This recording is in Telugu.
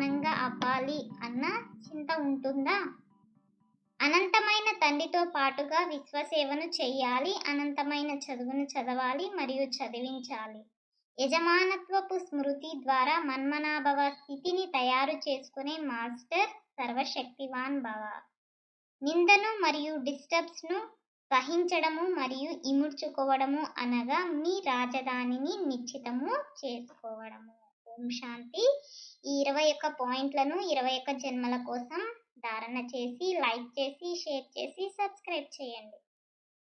సమానంగా అవ్వాలి అన్న చింత ఉంటుందా? అనంతమైన తండ్రితో పాటుగా విశ్వసేవను చేయాలి అనంతమైన చదువును చదవాలి మరియు చదివించాలి. యజమానత్వపు స్మృతి ద్వారా మన్మనాభవ స్థితిని తయారు చేసుకునే మాస్టర్ సర్వశక్తివాన్ భవ. నిందను మరియు డిస్టర్బ్స్ను సహించడము మరియు ఇముడ్చుకోవడము అనగా మీ రాజధానిని నిశ్చితము చేసుకోవడము. ఓం శాంతి. ఈ ఇరవై ఒక్క పాయింట్లను ఇరవై ఒక్క జన్మల కోసం ధారణ చేసి లైక్ చేసి షేర్ చేసి సబ్స్క్రైబ్ చేయండి.